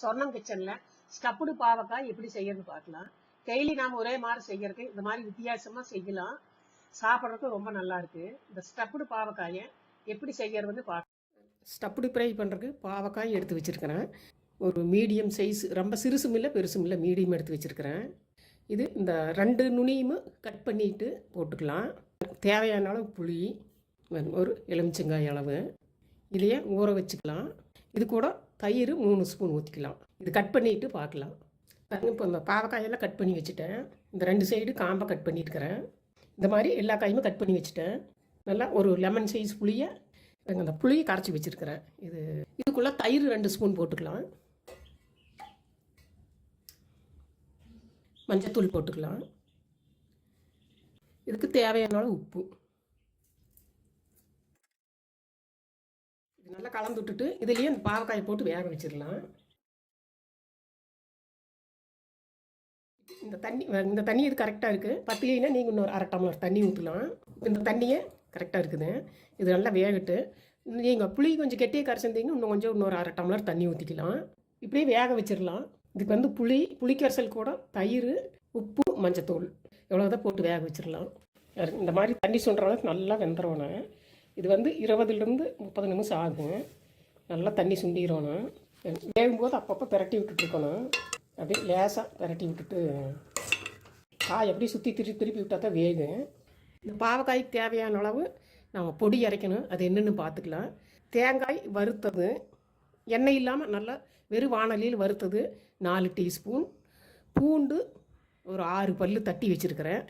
சொர்ணம் கிச்சன்ல ஸ்டப்புடு பாவக்காய் எப்படி செய்யறது பார்க்கலாம். டெய்லி நாம ஒரே மாதிரி செய்யறதுக்கு இந்த மாதிரி வித்தியாசமா செய்யலாம். சாப்பிட்றதுக்கு ரொம்ப நல்லா இருக்கு. இந்த ஸ்டப்புடு பாவக்காயை எப்படி செய்யறதுன்னு பார்க்கலாம் ஸ்டப்புடு ஃப்ரை பண்ணுறதுக்கு பாவக்காய் எடுத்து வச்சுருக்கிறேன். ஒரு மீடியம் சைஸ் ரொம்ப சிறுசும் இல்லை பெருசும் இல்லை மீடியம் எடுத்து வச்சுருக்கிறேன். இது இந்த ரெண்டு நுனியும் கட் பண்ணிட்டு போட்டுக்கலாம். தேவையான அளவு புளி ஒரு எலுமிச்சங்காய் அளவு. இதையே ஊற வச்சுக்கலாம். இது கூட தயிர் மூணு ஸ்பூன் ஊற்றிக்கலாம் இது கட் பண்ணிட்டு பார்க்கலாம். இப்போ இந்த பாவக்காயெல்லாம் கட் பண்ணி வச்சுட்டேன். இந்த ரெண்டு சைடு காம்பை கட் பண்ணியிருக்கிறேன். இந்த மாதிரி எல்லா காயுமே கட் பண்ணி வச்சுட்டேன். நல்லா ஒரு லெமன் சைஸ் புளியை அந்த புளியை கரைச்சி வச்சுருக்கிறேன். இது இதுக்குள்ளே தயிர் ரெண்டு ஸ்பூன் போட்டுக்கலாம். மஞ்சத்தூள் போட்டுக்கலாம். இதுக்கு தேவையான அளவு உப்பு இது நல்லா கலந்து விட்டுட்டு இதுலேயே அந்த பாவக்காயை போட்டு வேக வச்சிடலாம். இந்த தண்ணி இந்த தண்ணி இது கரெக்டாக இருக்குது பத்தலைன்னா நீங்கள் இன்னொரு அரை டம்ளர் தண்ணி ஊற்றலாம் இந்த தண்ணியே கரெக்டாக இருக்குது. இது நல்லா வேகட்டு. நீங்கள் புளி கொஞ்சம் கெட்டியாக கரைச்சிருந்தீங்கன்னா இன்னும் கொஞ்சம் இன்னொரு அரை டம்ளர் தண்ணி ஊற்றிக்கலாம் இப்படியே வேக வச்சிடலாம். இதுக்கு வந்து புளி புளிக்கரைசல் கூட தயிர் உப்பு மஞ்சத்தூள். எவ்வளோதான் போட்டு வேக வச்சிடலாம். இந்த மாதிரி தண்ணி சுண்டுற அளவுக்கு நல்லா வெந்துடணும் இது வந்து இருபதுலேருந்து முப்பது நிமிஷம் ஆகும். நல்லா தண்ணி சுண்டிடணும் வேகும்போது அப்பப்போ பிரட்டி விட்டுட்ருக்கணும் அப்படியே லேசாக பிரட்டி விட்டுட்டு காய் அப்படியே சுற்றி திருப்பி திருப்பி விட்டால் தான் வேகும். இந்த பாவக்காய்க்கு தேவையான அளவு நம்ம பொடி இறைக்கணும் அது என்னென்னு பார்த்துக்கலாம். தேங்காய் வறுத்தது. எண்ணெய் இல்லாமல் நல்லா வெறும் வானலியில் வறுத்தது நாலு டீஸ்பூன். பூண்டு ஒரு ஆறு பல் தட்டி வச்சுருக்கிறேன்.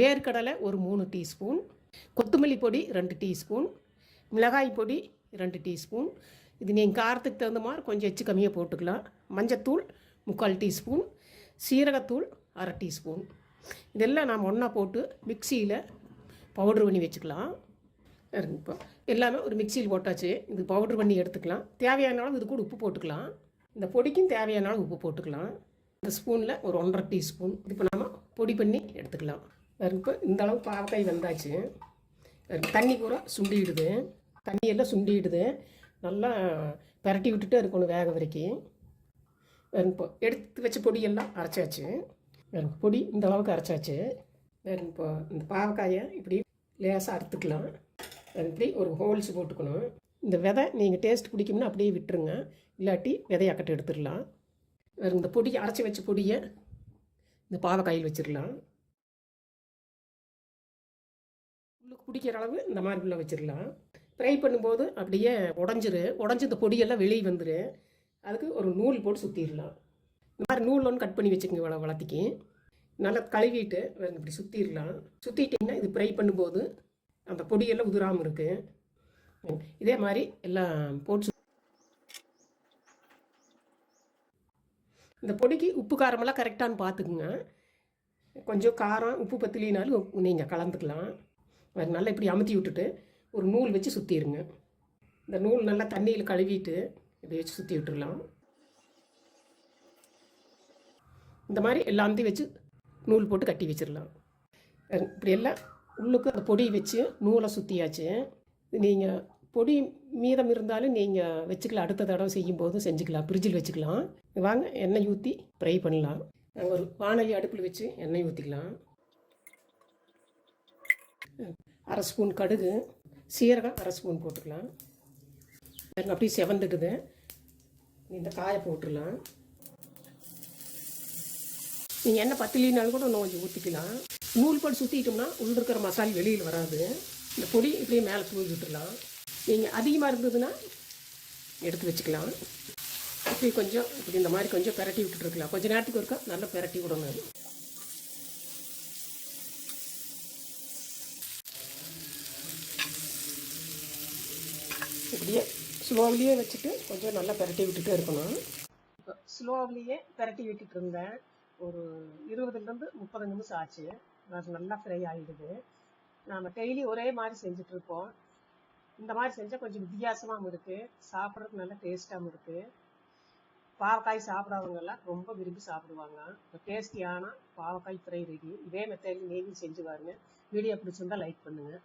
வேர்க்கடலை ஒரு மூணு டீஸ்பூன். கொத்தமல்லி பொடி ரெண்டு டீஸ்பூன் மிளகாய் பொடி ரெண்டு டீஸ்பூன். இது நீங்கள் காரத்துக்கு தகுந்த மாதிரி கொஞ்சம் எச்சு கம்மியாக போட்டுக்கலாம். மஞ்சத்தூள் முக்கால் டீஸ்பூன் சீரகத்தூள் அரை டீஸ்பூன். இதெல்லாம் நாம் ஒன்றா போட்டு மிக்சியில் பவுட்ரு பண்ணி வச்சுக்கலாம். இப்போ எல்லாமே ஒரு மிக்சியில் போட்டாச்சு. இது பவுட்ரு பண்ணி எடுத்துக்கலாம். தேவையான அளவு இது கூட உப்பு போட்டுக்கலாம். இந்த பொடிக்கும் தேவையான அளவு உப்பு போட்டுக்கலாம். இந்த ஸ்பூனில் ஒரு ஒன்றரை டீஸ்பூன். இப்போ நம்ம பொடி பண்ணி எடுத்துக்கலாம். இப்போ இந்த அளவு பாவக்காய் வந்தாச்சு. தண்ணி பூரா சுண்டிடுது. தண்ணியெல்லாம் சுண்டிடுது. நல்லா பரட்டி விட்டுட்டு இருக்கணும் வேக வரைக்கும். இப்போ எடுத்து வச்ச பொடியெல்லாம் அரைச்சாச்சு. பொடி இந்த அளவுக்கு அரைச்சாச்சு. வேறு இப்போ இந்த பாவக்காயை இப்படி லேசாக அறுத்துக்கலாம். இப்படி ஒரு ஹோல்ஸ் போட்டுக்கணும். இந்த விதை நீங்கள் டேஸ்ட் பிடிக்கும்னா அப்படியே விட்டுருங்க. இல்லாட்டி விதையாக்கட்டு எடுத்துடலாம். வேறு இந்த பொடியை அரைச்சி வச்ச பொடியை இந்த பாவக்காயில் வச்சிடலாம். உங்களுக்கு பிடிக்கிற அளவு இந்த மாதிரி உள்ள வச்சிடலாம். ஃப்ரை பண்ணும்போது அப்படியே உடஞ்சிரு. உடஞ்சி இந்த பொடியெல்லாம் வெளியே வந்துடு அதுக்கு ஒரு நூல் போட்டு சுற்றிடலாம் இந்த மாதிரி நூல் ஒன்று கட் பண்ணி வச்சுக்கோங்க வள வளர்த்திக்கு நல்லா கழுவிட்டு இப்படி சுற்றிடலாம் சுற்றிட்டிங்கன்னா இது ஃப்ரை பண்ணும்போது அந்த பொடியெல்லாம் உதிராமல் இருக்குது இதே மாதிரி எல்லாம் போட்டு இந்த பொடிக்கு உப்பு காரமெல்லாம் கரெக்டானு பார்த்துக்குங்க கொஞ்சம் காரம் உப்பு பத்திலினாலும் நீங்கள் கலந்துக்கலாம். அது நல்லா இப்படி அமுத்தி விட்டுட்டு ஒரு நூல் வச்சு சுற்றிடுங்க இந்த நூல் நல்லா தண்ணியில் கழுவிட்டு இப்படி வச்சு சுற்றி விட்டுடலாம் இந்த மாதிரி எல்லாத்தையும் வச்சு நூல் போட்டு கட்டி வச்சிடலாம். இப்படி எல்லாம் உள்ளுக்கு அந்த பொடி வச்சு நூலை சுற்றியாச்சு நீங்கள் பொடி மீதம் இருந்தாலும் நீங்கள் வச்சுக்கலாம். அடுத்த தடவை செய்யும்போது செஞ்சுக்கலாம். ஃப்ரிட்ஜில் வச்சுக்கலாம். வாங்க எண்ணெய் ஊற்றி ஃப்ரை பண்ணலாம். நாங்கள் ஒரு வானொலி அடுப்பில் வச்சு எண்ணெய் ஊற்றிக்கலாம் அரை ஸ்பூன் கடுகு சீரகம் அரை ஸ்பூன் போட்டுக்கலாம். அப்படியே செவந்துடுது இந்த காயை போட்டுடலாம். நீங்கள் எண்ணெய் பத்திலினாலும் கூட இன்னும் கொஞ்சம் ஊற்றிக்கலாம் நூல் போட்டு சுற்றிட்டோம்னா உள்ள இருக்கிற மசாலா வெளியில் வராது. இந்த பொடி இப்படியே மேலே தூவி விட்டுடலாம். நீங்கள் அதிகமாக இருந்ததுன்னா எடுத்து வச்சுக்கலாம். இப்படி கொஞ்சம் இப்படி இந்த மாதிரி கொஞ்சம் பெரட்டி விட்டுட்டுருக்கலாம் கொஞ்சம் நேரத்துக்கு ஒருக்கா நல்லா பெரட்டி விடணும் அப்படியே ஸ்லோவிலேயே வச்சுட்டு கொஞ்சம் நல்லா பெரட்டி விட்டுட்டே இருக்கணும். இப்போ ஸ்லோவிலேயே பெரட்டி விட்டுட்டு இருந்தேன். ஒரு இருபதுலேருந்து முப்பது நிமிஷம் ஆச்சு. அது நல்லா ஃப்ரை ஆகிடுது நாம் டெய்லி ஒரே மாதிரி செஞ்சுட்டு இருப்போம். இந்த மாதிரி செஞ்சால் கொஞ்சம் வித்தியாசமாகவும் இருக்குது சாப்பிட்றதுக்கு நல்லா டேஸ்ட்டாகவும் இருக்குது பாவக்காய் சாப்பிடாதவங்க எல்லாம் ரொம்ப விரும்பி சாப்பிடுவாங்க. இப்போ டேஸ்டியான பாவக்காய் ஃப்ரை ரெடி இதே மெத்தடில் நீங்களும் செஞ்சு பாருங்க. வீடியோ பிடிச்சிருந்தா லைக் பண்ணுங்கள்